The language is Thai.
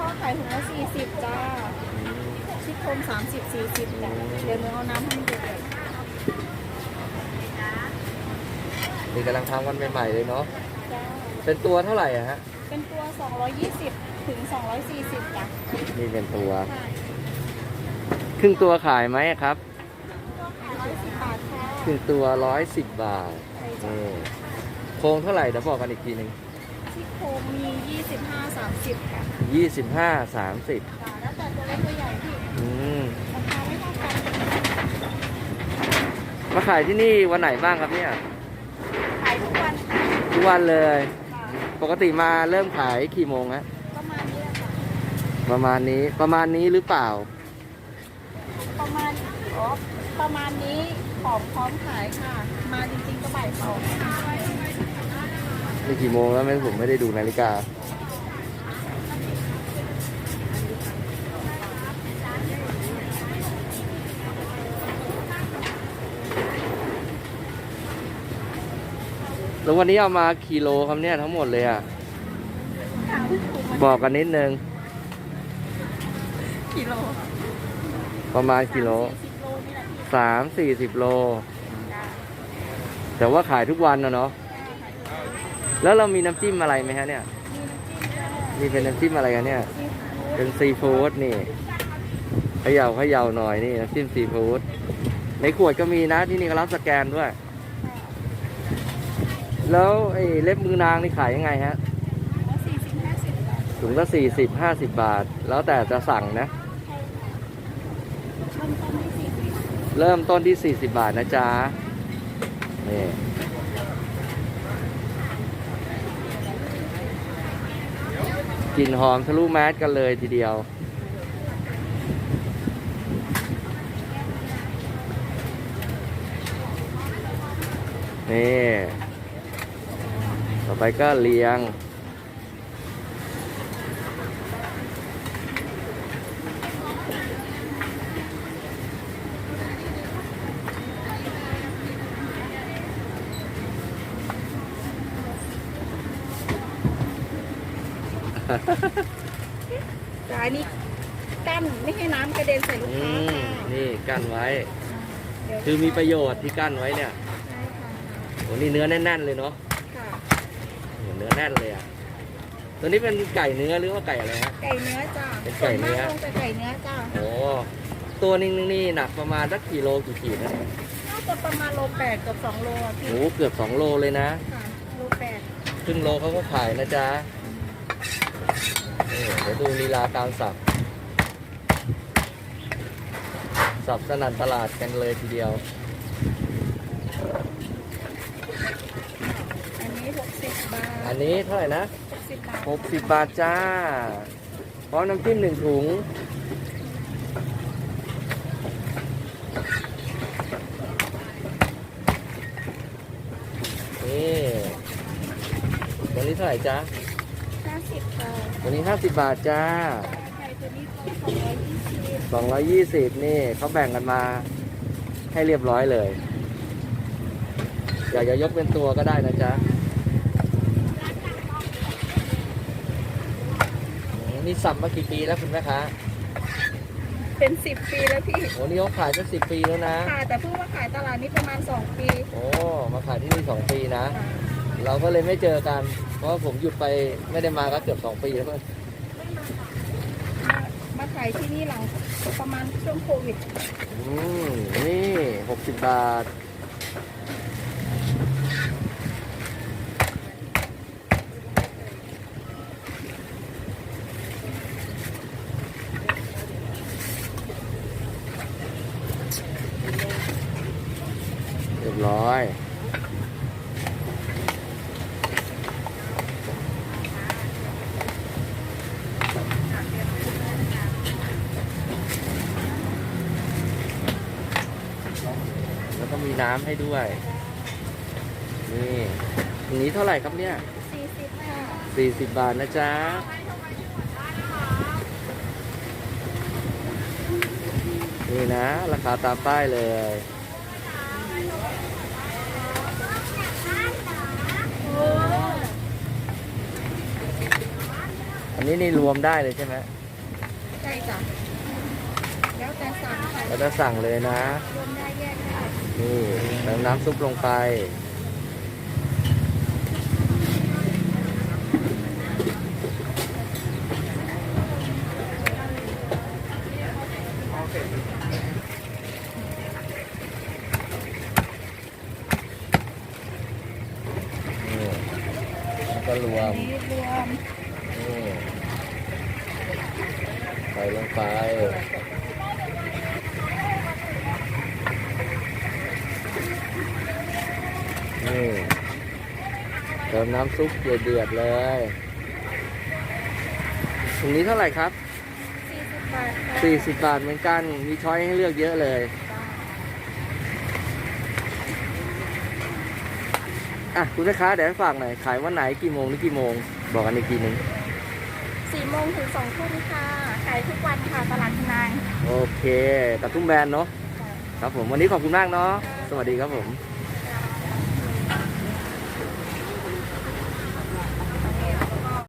ข้อขายถุงละสี่สิบจ้าชิดโครงสามสิบสี่สิบจ้ะเดี๋ยวหนูเอาน้ำให้ดูเลยนี่กำลังทำกันใหม่ๆเลยเนาะจ้าเป็นตัวเท่าไหร่อะฮะเป็นตัว220ถึง240จ้ะนี่เป็นตัว ค่ะครึ่งตัวขายไหมครับก็ขาย110บาทค่ะครึ่งตัวร้อยสิบบาทใช่จ้ะนี่โครงเท่าไหร่เดี๋ยวบอกกันอีกทีหนึ่ง ที่โครงมี 25 30 ค่ะยี่สิบห้าสามสิบจ้ะแล้วแต่ตัวเล็กตัวใหญ่พี่อืมราคาไม่เท่ากันมาขายที่นี่วันไหนบ้างครับเนี่ยขายทุกวันค่ะทุกวันเลยค่ะปกติมาเริ่มขายกี่โมงฮะประมาณนี้แหละค่ะประมาณนี้ประมาณนี้หรือเปล่า ประมาณอ๋อประมาณนี้ของพร้อมขายค่ะ มาจริงๆก็บ่ายสอง นี่กี่โมงแล้วไม่ผมไม่ได้ดูนาฬิกา แล้ววันนี้เอามากิโลครับเนี่ยทั้งหมดเลยอะ บอกกันนิดนึง กิโล ประมาณกิโลสิบโลนี่แหละพี่สามสี่สิบโลจ้ะแต่ว่าขายทุกวันนะเนาะ แล้วเรามีน้ำจิ้มอะไรไหมฮะเนี่ย มีน้ำจิ้มจ้ะนี่เป็นน้ำจิ้มอะไรกันเนี่ยซีฟู้ดเป็นซีฟู้ดนี่เขย่าเขย่าหน่อยนี่น้ำจิ้มซีฟู้ดในขวดก็มีนะที่นี่ก็รับสแกนด้วย แล้วไอ้เล็บมือนางนี่ขายยังไงฮะแล้วสี่สิบห้าสิบบาทถุงละสี่สิบห้าสิบบาท แล้วแต่จะสั่งนะ เริ่มต้นที่สี่สิบเริ่มต้นที่สี่สิบบาทนะจ๊ะนี่ ลิ่นหอมทะลุแมสกันเลยทีเดียวนี่ต่อไปก็เลียง จ้าอันนี้กั้นไม่ให้น้ำกระเด็นใส่ลูกอืค้ามค่ะนี่กั้นไว้ เดี๋ยวคือมีประโยชน์ที่กั้นไว้เนี่ยใช่ค่ะโอ้นี่เนื้อแน่น ๆ เลยเนาะค่ะ โอ้เนื้อแน่นเลยอะ ตัวนี้เป็นไก่เนื้อหรือว่าไก่อะไรฮะ ไก่เนื้อจ้าเป็นไก่เนื้อส่วมากลงแต่ไก่เนื้อจ้าโอ้ตัวนึงนี่หนักประมาณสักกี่โลกี่ขีดนะน่าจะประมาณโลแปดกับสองโลอะพี่โอ้เกือบสองโลเลยนะ ค่ะโลแปดครึ่งโลเขาก็ขายนะจ๊ะ นี่เดี๋ยวดูลีลาการสับ สับสนั่นตลาดกันเลยทีเดียว อันนี้หกสิบบาทอันนี้เท่าไหร่นะหกสิบบาทหกสิบบาทจ้า พร้อมน้ำจิ้มหนึ่งถุง นี่ตัวนี้เท่าไหร่จ๊ะห้าสิ บค่ะตัวนี้ห้าสิบบาทจ้าไก่ตัวนี้สองร้อยยี่สิบสองร้อยยี่สิบนี่เขาแบ่งกันมาให้เรียบร้อยเลยอยากจะยกเป็นตัวก็ได้นะจ๊ะอืมนี่สับมากี่ปีแล้วคุณแม่ค้าเป็นสิบปีแล้วพี่โอ้นี่เขาขายมาสิบปีแล้วนะ ค่ะแต่เพิ่งมาขายตลาดนี้ประมาณสองปีโอ้ มาขายที่นี่สองปีนะ ค่ะ เราก็เลยไม่เจอกัน เพราะว่าผมหยุดไปไม่ได้มาก็เกือบสองปีแล้วมั้งมามาขายที่นี่หลังประมาณช่วงโควิด อืมนี่หกสิบบาท เรียบร้อย แล้วก็มี น้ำให้ด้วย นี่อย่างนี้เท่าไหร่ครับเนี่ยสี่สิบค่ะสี่สิบบาทนะจ๊ะ นี่นะ ราคาตามป้ายเลยโอ้ตอันนี้นี่รวมได้เลยใช่ไหมใช่จ้ะแล้วแต่สั่งค่ะเราจะสั่งเลยนะ รวมได้แยกได้ นี่เติมน้ำซุปลงไป นี่แล้วก็รวม นี้รวมนี่ใส่ลงไป นี่เติมน้ำซุปเดือดๆเลยถุงนี้เท่าไหร่ครับ 40 บาทค่ะ40 บาทเหมือนกัน มีช้อยให้เลือกเยอะเลย อะ คุณแม่ค้าเดี๋ยวให้ฝากหน่อย ขายวันไหนกี่โมงถึงกี่โมง บอกกันอีกทีหนึงสี่โมงถึงสองทุ่มค่ะ ขายทุกวันค่ะ ตลาดนายโอเคกระทุ่มแบนเนาะ ครับผม วันนี้ขอบคุณมากเนาะ สวัสดีครับผม